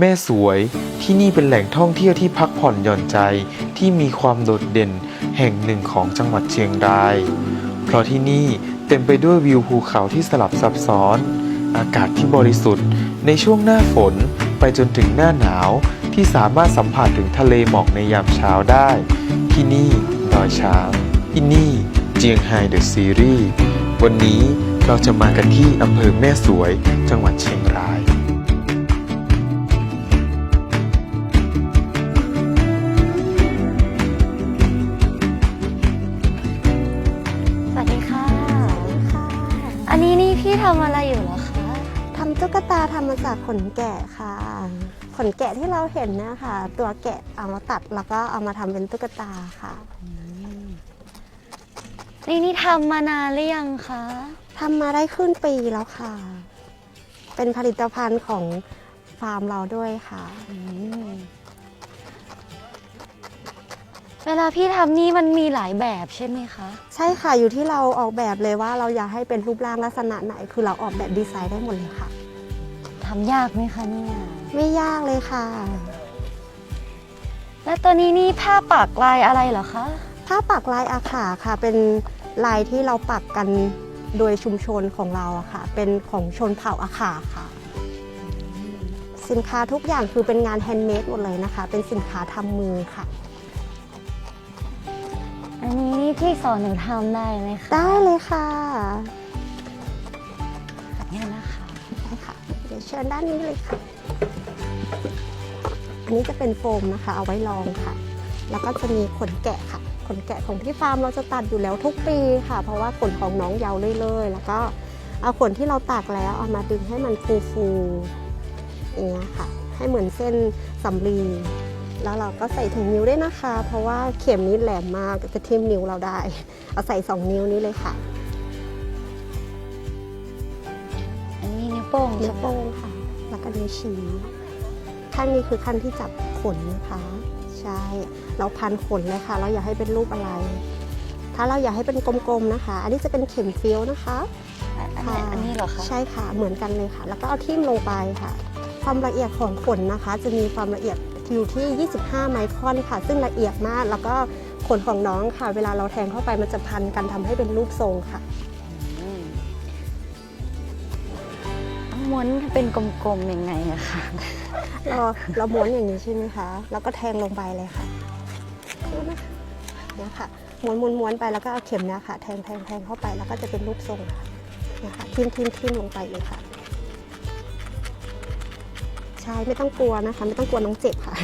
แม่สวยที่นี่เป็นแหล่งท่องเที่ยวที่พักผ่อนหย่อนใจที่มีความโดดเด่นแห่งหนึ่งของจังหวัดเชียงราย เพราะที่นี่เต็มไปด้วยวิวภูเขาที่สลับซับซ้อน อากาศที่บริสุทธิ์ในช่วงหน้าฝนไปจนถึงหน้าหนาวที่สามารถสัมผัสถึงทะเลหมอกในยามเช้าได้ ที่นี่ดอยช้างที่นี่เจียงไฮเดอะซีรีส์วันนี้เราจะมากันที่อำเภอแม่สวยจังหวัดเชียงราย ทำอะไรอยู่เหรอคะทำตุ๊กตาทำมาจากขนแกะค่ะ ขนแกะที่เราเห็นเนยคะตัวแกะเอามาตัดแล้วก็เอามาทำเป็นตุ๊กตาค่ะนี่นี่ทำมานานหรือยังคะทำมาได้ครึ่งปีแล้วค่ะ เป็นผลิตภัณฑ์ของฟาร์มเราด้วยค่ะ เวลาพี่ทำนี่มันมีหลายแบบใช่ไหมคะ ใช่ค่ะอยู่ที่เราออกแบบเลยว่าเราอยากให้เป็นรูปร่างลักษณะไหน คือเราออกแบบดีไซน์ได้หมดเลยค่ะ ทำยากไหมคะเนี่ย ไม่ยากเลยค่ะ และตัวนี้นี่ผ้าปักลายอะไรเหรอคะ ผ้าปักลายอาขาค่ะ เป็นลายที่เราปักกันโดยชุมชนของเราอะค่ะ เป็นของชนเผ่าอาขาค่ะ สินค้าทุกอย่างคือเป็นงานแฮนด์เมดหมดเลยนะคะ เป็นสินค้าทำมือค่ะ อันนี้นี่พี่สอนหนูทำได้ไหมคะได้เลยค่ะเนี่ยนะคะได้ค่ะเดี๋ยวเชิญด้านนี้เลยค่ะ อันนี้จะเป็นโฟมนะคะ เอาไว้รองค่ะ แล้วก็จะมีขนแกะค่ะ ขนแกะของที่ฟาร์มเราจะตัดอยู่แล้วทุกปีค่ะ เพราะว่าขนของน้องยาวเรื่อยๆ แล้วก็เอาขนที่เราตากแล้วเอามาดึงให้มันฟูๆอย่างเงี้ยค่ะ ให้เหมือนเส้นสำลี แล้วเราก็ใส่ถุงนิ้วด้วยนะคะ เพราะว่าเข็มนี้แหลมมากจะทิ่มนิ้วเราได้ เอาใส่สองนิ้วนี้เลยค่ะอันนี้นิ้วโป้งนิ้ใช่วไหมโป้งค่ะ แล้วก็นิ้วชี้ขั้นนี้คือขั้นที่จับขนนะคะ ใช่ เราพันขนเลยค่ะ เราอยากให้เป็นรูปอะไร ถ้าเราอยากให้เป็นกลมๆนะคะ อันนี้จะเป็นเข็มเฟี้ยวนะคะอันนี้อันนี้เหรอคะใช่ค่ะเหมือนกันเลยค่ะ แล้วก็เอาทิ่มลงไปค่ะ ความละเอียดของขนนะคะ จะมีความละเอียด อยู่ที่ 25 ไมครอนค่ะ ซึ่งละเอียดมาก แล้วก็ขนของน้องค่ะ เวลาเราแทงเข้าไปมันจะพันกันทำให้เป็นรูปทรงค่ะอืมต้องม้วนให้เป็นกลมๆยังไงอะคะเราเราม้วนอย่างนี้ใช่ไหมคะ แล้วก็แทงลงไปเลยค่ะเนี่ยค่ะม้วนม้วนม้วนไปแล้วก็เอาเข็มเนี่ยค่ะ แทงแทงแทงเข้าไปแล้วก็จะเป็นรูปทรงค่ะเนี่ยค่ะทิ่มทิ่มทิ่มลงไปเลยค่ะ ใช่ไม่ต้องกลัวนะคะ ไม่ต้องกลัวน้องเจ็บค่ะ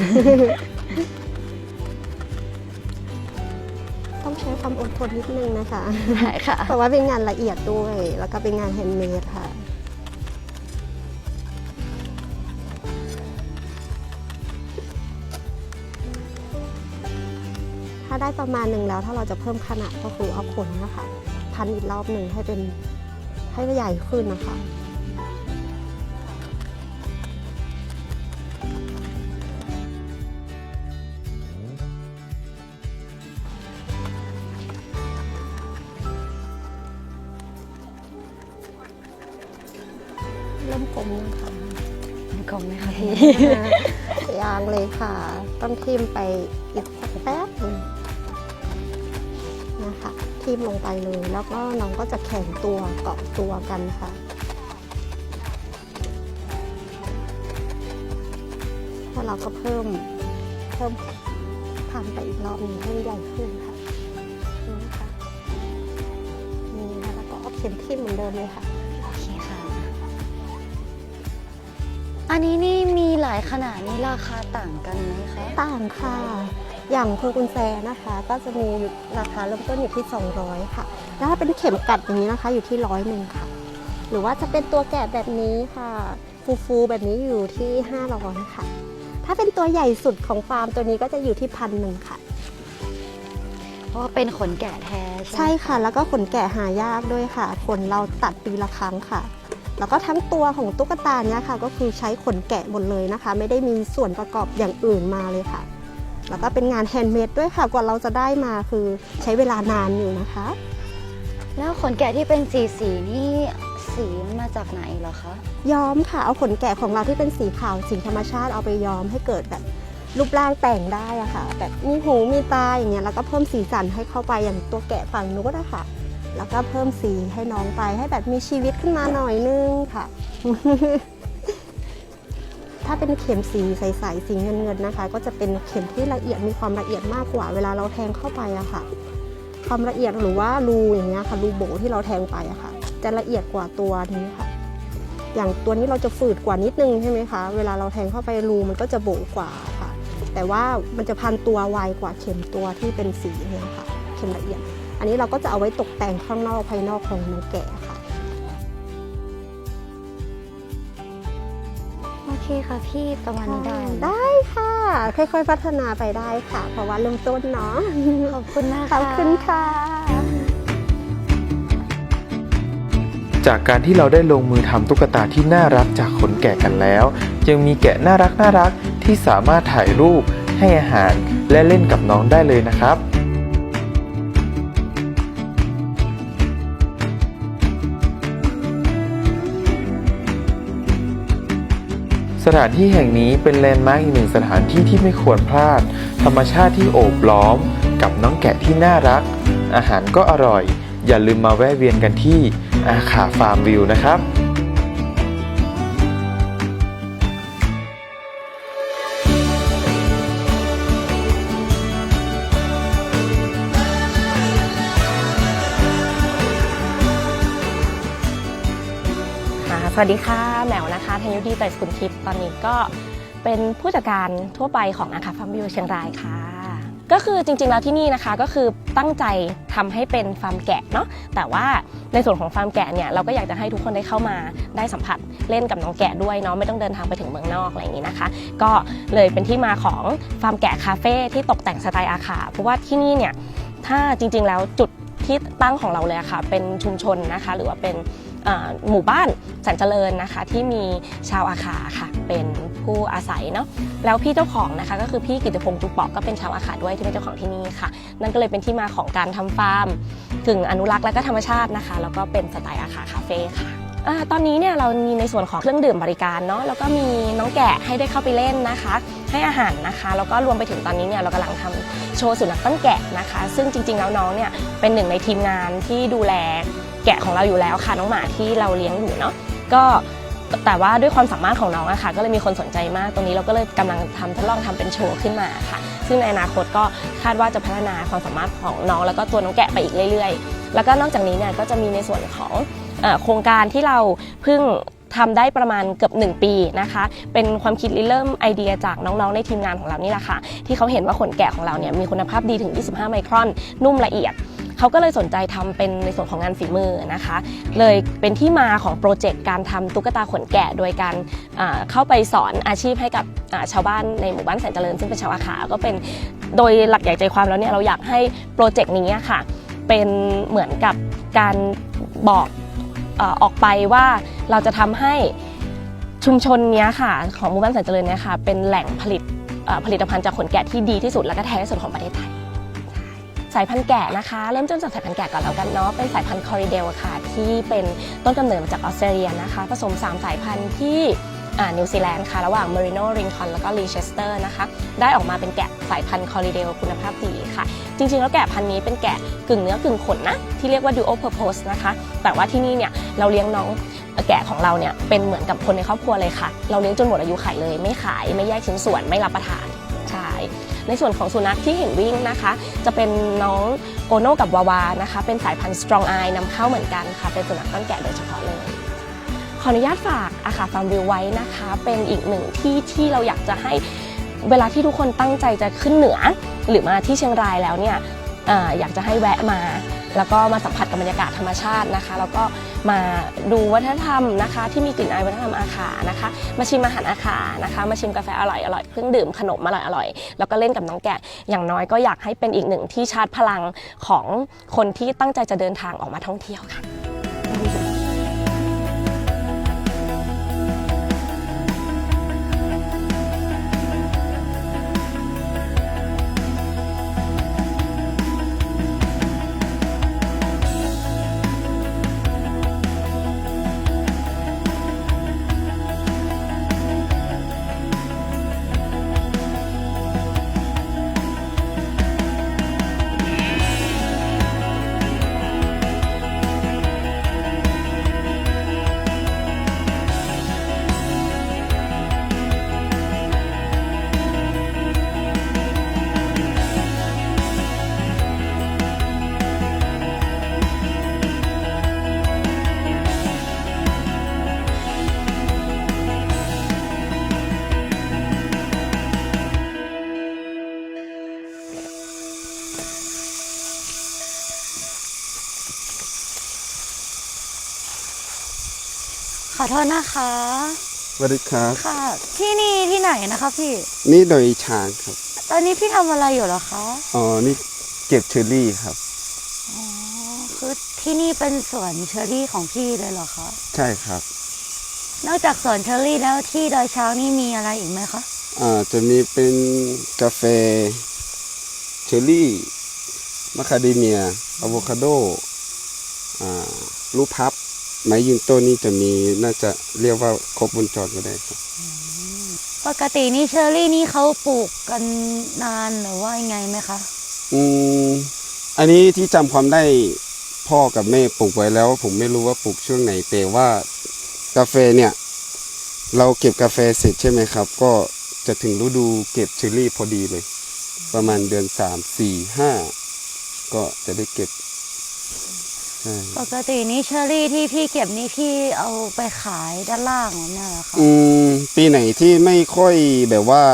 ต้องใช้ความอดทนนิดนึงนะคะได้ค่ะ เพราะว่าเป็นงานละเอียดด้วย แล้วก็เป็นงานแฮนด์เมดค่ะถ้าได้ประมาณหนึ่งแล้วถ้าเราจะเพิ่มขนาดก็คือเอาขนนะคะพันอีกรอบหนึ่งให้เป็นให้ใหญ่ขึ้นนะคะ ยางเลยค่ะ ต้องทิมไปอีกสักแป๊บนึงนะคะทิมลงไปเลยแล้วก็น้องก็จะแข็งตัวเกาะตัวกันค่ะแล้วเราก็เพิ่มเพิ่มพันไปอีกรอบหนึงให้ใหญ่ขึ้นค่ะนี่นะคะนี่แล้วก็เอาเข็มทิมเหมือนเดิมเลยค่ะ อันนี้นี่มีหลายขนาดนี้ราคาต่างกันไหมคะ ต่างค่ะ อย่างพวงกุญแจนะคะ ก็จะมีอยู่ราคาเริ่มต้นอยู่ที่ 200 ค่ะ แล้วถ้าเป็นเข็มกัดอย่างนี้นะคะ อยู่ที่ร้อยหนึ่งค่ะ หรือว่าจะเป็นตัวแกะแบบนี้ค่ะ ฟูฟูๆแบบนี้อยู่ที่ 500 ค่ะ ถ้าเป็นตัวใหญ่สุดของฟาร์มตัวนี้ก็จะอยู่ที่พันหนึ่งค่ะ เพราะว่าเป็นขนแกะแท้ใช่ไหมใช่ค่ะ แล้วก็ขนแกะหายากด้วยค่ะ ขนเราตัดปีละครั้งค่ะ แล้วก็ทั้งตัวของตุ๊กตาเนี้ยค่ะ ก็คือใช้ขนแกะหมดเลยนะคะ ไม่ได้มีส่วนประกอบอย่างอื่นมาเลยค่ะ แล้วก็เป็นงานแฮนด์เมดด้วยค่ะ กว่าเราจะได้มาคือใช้เวลานานอยู่นะคะ แล้วขนแกะที่เป็นสีสีๆนี่สีสีมันมาจากไหนเหรอคะ ย้อมค่ะ เอาขนแกะของเราที่เป็นสีขาวสีธรรมชาติเอาไปย้อมให้เกิดแบบรูปร่างแต่งได้อะค่ะ แบบมีหูมีตาอย่างเงี้ยแล้วก็เพิ่มสีสันให้เข้าไปอย่างตัวแกะฝั่งนู้นอะค่ะ แล้วก็เพิ่มสีให้น้องไปให้แบบมีชีวิตขึ้นมาหน่อยนึงค่ะ ถ้าเป็นเข็มสีใสๆสีเงินๆนะคะ ก็จะเป็นเข็มที่ละเอียดมีความละเอียดมากกว่า เวลาเราแทงเข้าไปอะค่ะ ความละเอียดหรือว่ารูอย่างเงี้ยค่ะรูโบที่เราแทงไปอะค่ะ จะละเอียดกว่าตัวนี้ค่ะ อย่างตัวนี้เราจะฝืดกว่านิดนึงใช่ไหมคะเวลาเราแทงเข้าไปรูมันก็จะโบกว่าค่ะ แต่ว่ามันจะพันตัวไวกว่าเข็มตัวที่เป็นสีเนี่ยค่ะ เข็มละเอียด อันนี้เราก็จะเอาไว้ตกแต่งข้างนอกภายนอกของน้องแกะค่ะ โอเคค่ะพี่ประมาณนี้ได้ไหมได้ค่ะ ค่อยๆพัฒนาไปได้ค่ะ เพราะว่าเริ่มต้นเนาะ ขอบคุณนะขคะอบคุณค่ะ จากการที่เราได้ลงมือทำตุ๊กตาที่น่ารักจากขนแกะกันแล้ว ยังมีแกะน่ารักน่ารักที่สามารถถ่ายรูปให้อาหารและเล่นกับน้องได้เลยนะครับ สถานที่แห่งนี้เป็นแลนด์มาร์กอีกหนึ่งสถานที่ที่ไม่ควรพลาด ธรรมชาติที่โอบล้อม กับน้องแกะที่น่ารัก อาหารก็อร่อย อย่าลืมมาแวะเวียนกันที่อาขาฟาร์มวิวนะครับค่ะสวัสดีค่ะ วดีไตรสกุลทิพย์ตอนนี้ก็เป็นผู้จัดการทั่วไปของอาคาฟาร์มวิวเชียงรายค่ะ ก็คือจริงๆแล้วที่นี่นะคะก็คือตั้งใจทำให้เป็นฟาร์มแกะเนาะแต่ว่าในส่วนของฟาร์มแกะเนี่ยเราก็อยากจะให้ทุกคนได้เข้ามาได้สัมผัสเล่นกับน้องแกะด้วยเนาะไม่ต้องเดินทางไปถึงเมืองนอกอะไรอย่างนี้นะคะ ก็เลยเป็นที่มาของฟาร์มแกะคาเฟ่ที่ตกแต่งสไตล์อาขาเพราะว่าที่นี่เนี่ยถ้าจริงๆแล้วจุดที่ตั้งของเราเลยอะค่ะ เป็นชุมชนนะคะ หรือว่าเป็น หมู่บ้านแสนเจริญนะคะ ที่มีชาวอาขาค่ะ เป็นผู้อาศัยเนาะแล้วพี่เจ้าของนะคะ ก็คือพี่กิตติพงษ์จุปอกก็เป็นชาวอาขาด้วยที่เป็นเจ้าของที่นี่ค่ะ นั่นก็เลยเป็นที่มาของการทำฟาร์มถึงอนุรักษ์และก็ธรรมชาตินะคะ แล้วก็เป็นสไตล์อาขาคาเฟ่ค่ะอตอนนี้เนี่ยเรามีในส่วนของเครื่องดื่มบริการเนาะแล้วก็มีน้องแกะให้ได้เข้าไปเล่นนะคะ ให้อาหารนะคะแล้วก็รวมไปถึงตอนนี้เนี่ยเรากำลังทำโชว์สุนัขต้นแกะนะคะ ซึ่งจริงๆแล้วน้องเนี่ยเป็นหนึ่งในทีมงานที่ดูแล แกะของเราอยู่แล้วค่ะน้องหมาที่เราเลี้ยงอยู่เนาะก็แต่ว่าด้วยความสามารถของน้องอะค่ะ ก็เลยมีคนสนใจมากตรงนี้เราก็เลยกำลังทำทดลองทำเป็นโชว์ขึ้นมาค่ะ ซึ่งในอนาคตก็คาดว่าจะพัฒนาความสามารถของน้องแล้วก็ตัวน้องแกะไปอีกเรื่อยๆ แล้วก็นอกจากนี้เนี่ยก็จะมีในส่วนของอโครงการที่เราเพิ่งทำได้ประมาณเกือบ 1 ปีนะคะ เป็นความคิดริเริ่มไอเดียจากน้องๆ ในทีมงานของเรานี่แหละค่ะ ที่เขาเห็นว่าขนแกะของเราเนี่ยมีคุณภาพดีถึง 25 ไมครอน นุ่มละเอียด เขาก็เลยสนใจทำเป็นในส่วนของงานฝีมือนะคะ เลยเป็นที่มาของโปรเจกต์การทำตุ๊กตาขนแกะ โดยการเข้าไปสอนอาชีพให้กับชาวบ้านในหมู่บ้านแสนเจริญ ซึ่งเป็นชาวอาขาก็เป็นโดยหลักใหญ่ใจความแล้วเนี่ยเราอยากให้โปรเจกต์นี้ค่ะเป็นเหมือนกับการบอกออกไปว่าเราจะทำให้ชุมชนนี้ค่ะของหมู่บ้านแสนเจริญเนี่ยค่ะเป็นแหล่งผลิตผลิตภัณฑ์จากขนแกะที่ดีที่สุดและก็แท้ที่สุดของประเทศไทย สายพันธุ์แกะนะคะ เริ่มต้นจากสายพันธุ์แกะก่อนแล้วกันเนาะเป็นสายพันธุ์คอริเดลค่ะ ที่เป็นต้นกำเนิดมาจากออสเตรเลียนะคะ ผสม 3 สายพันธุ์ที่นิวซีแลนด์ค่ะ ระหว่างเมริโนริงคอนแล้วก็ลีเชสเตอร์นะคะ ได้ออกมาเป็นแกะสายพันธุ์คอริเดลคุณภาพดีค่ะ จริงๆ แล้วแกะพันธุ์นี้เป็นแกะกึ่งเนื้อกึ่งขนนะ ที่เรียกว่า dual purpose นะคะ แต่ว่าที่นี่เนี่ยเราเลี้ยงน้องแกะของเราเนี่ยเป็นเหมือนกับคนในครอบครัวเลยค่ะ เราเลี้ยงจนหมดอายุไขเลย ไม่ขายไม่แยกชิ้นส่วนไม่รับประทาน ในส่วนของสุนัขที่เห็นวิ่งนะคะ จะเป็นน้องโกโน่กับวาวานะคะ เป็นสายพันธุ์ strong eye นำเข้าเหมือนกันค่ะ เป็นสุนัขต้นแกะโดยเฉพาะเลยขออนุญาตฝากอาคาฟาร์มวิวไว้นะคะ เป็นอีกหนึ่งที่ที่เราอยากจะให้เวลาที่ทุกคนตั้งใจจะขึ้นเหนือ หรือมาที่เชียงรายแล้วเนี่ยออยากจะให้แวะมา แล้วก็มาสัมผัสกับบรรยากาศธรรมชาตินะคะ แล้วก็มาดูวัฒนธรรมนะคะ ที่มีกลิ่นอายวัฒนธรรมอาขานะคะ มาชิมอาหารอาขานะคะ มาชิมกาแฟอร่อยอร่อยเครื่องดื่มขนมอร่อยอร่อยแล้วก็เล่นกับน้องแกะอย่างน้อยก็อยากให้เป็นอีกหนึ่งที่ชาร์จพลังของคนที่ตั้งใจจะเดินทางออกมาท่องเที่ยวค่ะ โทษนะคะ สวัสดีครับ ค่ะ ที่นี่ที่ไหนนะคะพี่ นี่โดยช้างครับ ตอนนี้พี่ทำอะไรอยู่เหรอคะอ๋อ นี่เก็บเชอรี่ครับคือที่นี่เป็นสวนเชอรี่ของพี่เลยเหรอคะใช่ครับนอกจากสวนเชอรี่แล้วที่ดอยช้างนี่มีอะไรอีกไหมคะอ่าจะมีเป็นกาแฟเชอรี่มะคาเดเมียอะโวคาโดอ่าลูกพับ ไม้ยืนต้นนี่จะมีน่าจะเรียกว่าครบวงจรก็ได้ครับ ปกตินี่เชอรี่นี่เขาปลูกกันนานหรือว่ายังไงไหมคะ อืมอันนี้ที่จำความได้พ่อกับแม่ปลูกไว้แล้ว ผมไม่รู้ว่าปลูกช่วงไหนแต่ว่ากาแฟเนี่ย เราเก็บกาแฟเสร็จใช่ไหมครับ ก็จะถึงฤดูเก็บเชอรี่พอดีเลย ประมาณเดือนสามสี่ห้าก็จะได้เก็บใช่ ปกตินี่เชอรี่ที่พี่เก็บนี่พี่เอาไปขายด้านล่างแบบเนี่ยเหรอคะอืมปีไหนที่ไม่ค่อยแบบว่า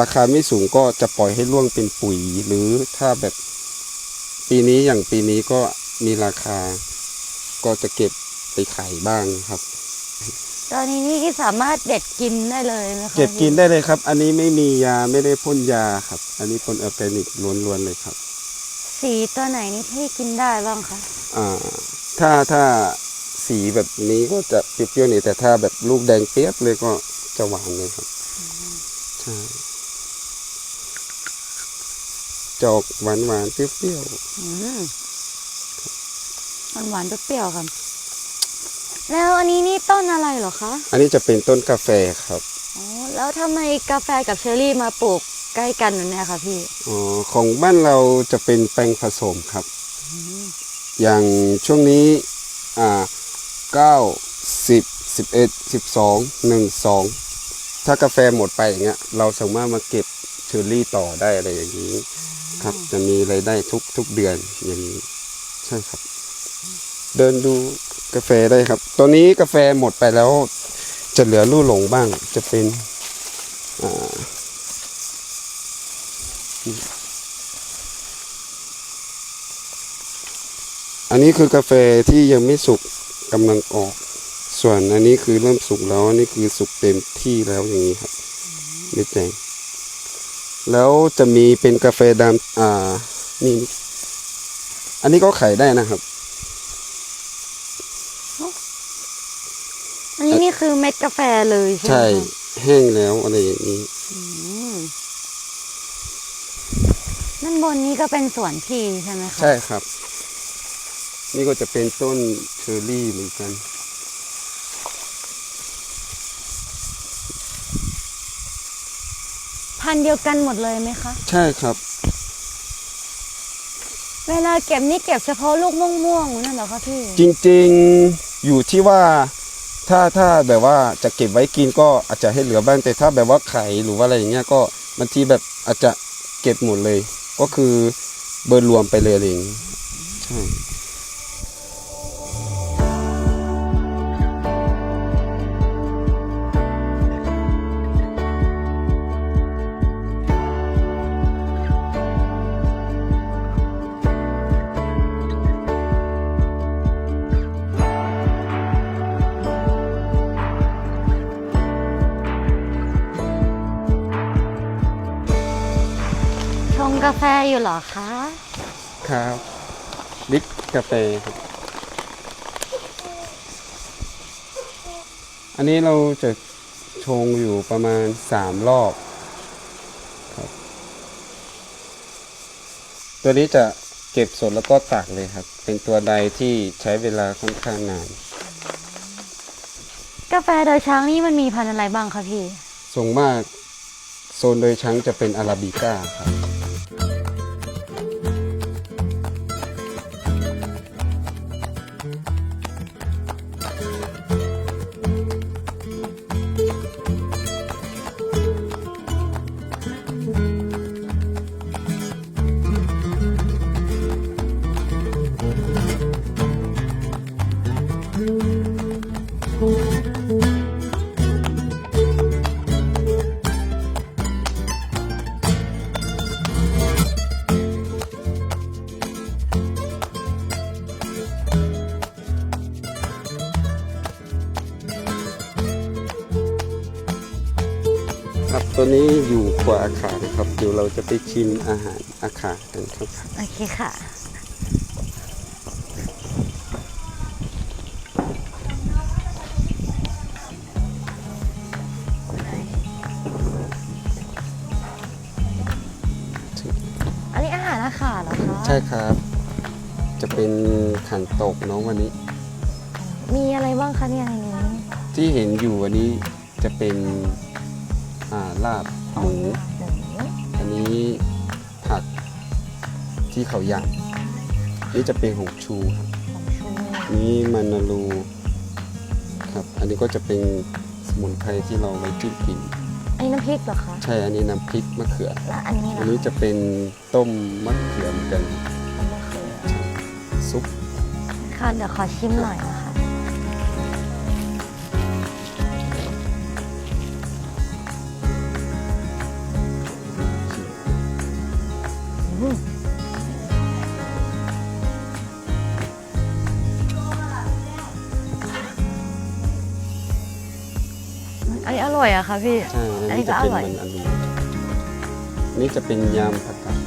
ราคาไม่สูงก็จะปล่อยให้ร่วงเป็นปุ๋ย หรือถ้าแบบปีนี้อย่างปีนี้ก็มีราคา ก็จะเก็บไปขายบ้างครับ ตอนนี้นี่สามารถเด็ดกินได้เลยไหมคะเก็บกินพี่ได้เลยครับ อันนี้ไม่มียาไม่ได้พ่นยาครับ อันนี้พ่นออร์แกนิกล้วนๆเลยครับ สีตัวไหนนี่พี่กินได้บ้างคะอ่าถ้าถ้าสีแบบนี้ก็จะเปรี้ยวๆหน่อยแต่ถ้าแบบลูกแดงเปียบเลยก็จะหวานเลยครับใช่จอกหวานหวานๆเปรี้ยวอืมมันหวานๆเปรี้ยวๆครับ แล้วอันนี้นี่ต้นอะไรเหรอคะๆอันนี้จะเป็นต้นกาแฟครับอ๋อแล้วทำไมกาแฟกับเชอร์รี่มาปลูก ใกล้กันแบบเนี้ยคะพี่อ๋อของบ้านเราจะเป็นแป้งผสมครับ อย่างช่วงนี้อ่าเก้าสิบสิบเอ็ดสิบสองหนึ่งสองถ้ากาแฟหมดไปอย่างเงี้ยเราสามารถมาเก็บเชอร์รี่ต่อได้อะไรอย่างนี้ ครับจะมีรายได้ทุกทุกเดือนอย่างนี้ใช่ครับ เดินดูกาแฟได้ครับ ตอนนี้กาแฟหมดไปแล้ว จะเหลือลู่หลงบ้างจะเป็นอ่า อันนี้คือกาแฟที่ยังไม่สุกกำลังออก ส่วนอันนี้คือเริ่มสุกแล้ว อันนี้คือสุกเต็มที่แล้วอย่างนี้ครับเม็ดแดงแล้วจะมีเป็นกาแฟดำอ่านี่อันนี้ก็ขายได้นะครับ อันนี้นี่คือเม็ดกาแฟเลยใช่ไหมใช่คะแห้งแล้วอะไรอย่างนี้ อืม นั่นบนนี้ก็เป็นสวนพี่ใช่ไหมคะใช่ครับ นี่ก็จะเป็นต้นเชอร์รี่เหมือนกัน พันธุ์เดียวกันหมดเลยไหมคะ ใช่ครับ เวลาเก็บนี่เก็บเฉพาะลูกม่วงๆนั่นเหรอคะพี่ จริงๆอยู่ที่ว่าถ้าถ้าแบบว่าจะเก็บไว้กินก็อาจจะให้เหลือบ้างแต่ถ้าแบบว่าไข่หรือว่าอะไรอย่างเงี้ยก็บางทีแบบอาจจะเก็บหมดเลย ก็คือเบอร์รวมไปเลยอะไรอย่างงี้ใช่ อยู่เหรอคะ ครับบิ๊กกาแฟครับอันนี้เราจะชงอยู่ประมาณสามรอบครับ ตัวนี้จะเก็บสดแล้วก็ตากเลยครับ เป็นตัวใดที่ใช้เวลาค่อนข้างนาน กาแฟโดยช้างนี่มันมีพันธุ์อะไรบ้างคะพี่ ส่วนมากโซนโดยช้างจะเป็นอาราบิก้าครับ ครับตัวนี้อยู่ขวาอาคารนะครับ เดี๋ยวเราจะไปชิมอาหารอาคารกันครับ โอเคค่ะ อันนี้อาหารอาขาเหรอคะ ใช่ครับ จะเป็นขันโตกเน้องวันนี้ มีอะไรบ้างคะเนี่ยในนี้ ที่เห็นอยู่วันนี้จะเป็น อ่าลาบหมูอันนี้ผักที่เขาย่างนี่จะเป็นหงชูครับของชูนี่มันนารูครับ อันนี้ก็จะเป็นสมุนไพรที่เราไว้จิ้มกิน อันนี้น้ำพริกเหรอคะใช่ อันนี้น้ำพริกมะเขือ และอันนี้อัล่ะนนี้จะเป็นต้มมะเขือเหมือนกันต้นมะเขือซุปค่ะเดี๋ยวขอชิมหน่อยนะคะ อันนี้อร่อยอะค่ะพี่ ใช่อันอันนี้นี้ก็จะอเป็นร่อยมันอลูอันนี่จะเป็นยำผักกาด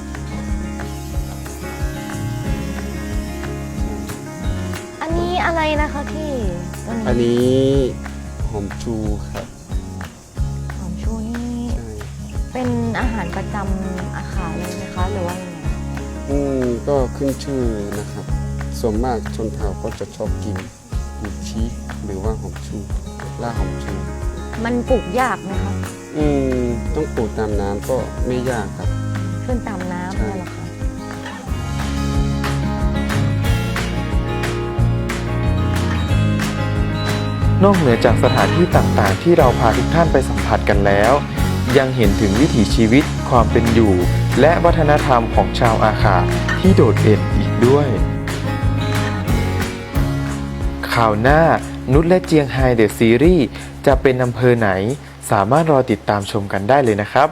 อันนี้อะไรนะคะพี่ตัวอันนี้นี้หอมชูครับหอมชูนี่ ใช่เป็นอาหารประจำอาขาเลยไหมคะหรือว่ายังไงอืมก็ขึ้นชื่อนะครับ ส่วนมากชนเผ่าก็จะชอบกินกุชีหรือว่าหอมชูล่าหอมชู มันปลูกยากไหมคะอืมต้องปลูกตามน้ำก็ไม่ยากครับ ขึ้นตามน้ำใช่เนี่ยเหรอคะนอกเหนือจากสถานที่ต่างๆ ที่เราพาทุกท่านไปสัมผัสกันแล้ว ยังเห็นถึงวิถีชีวิตความเป็นอยู่ และวัฒนธรรมของชาวอาขาที่โดดเด่นอีกด้วยข่าวหน้า นุชและเจียงไฮเดอะซีรีส์จะเป็นอำเภอไหน สามารถรอติดตามชมกันได้เลยนะครับ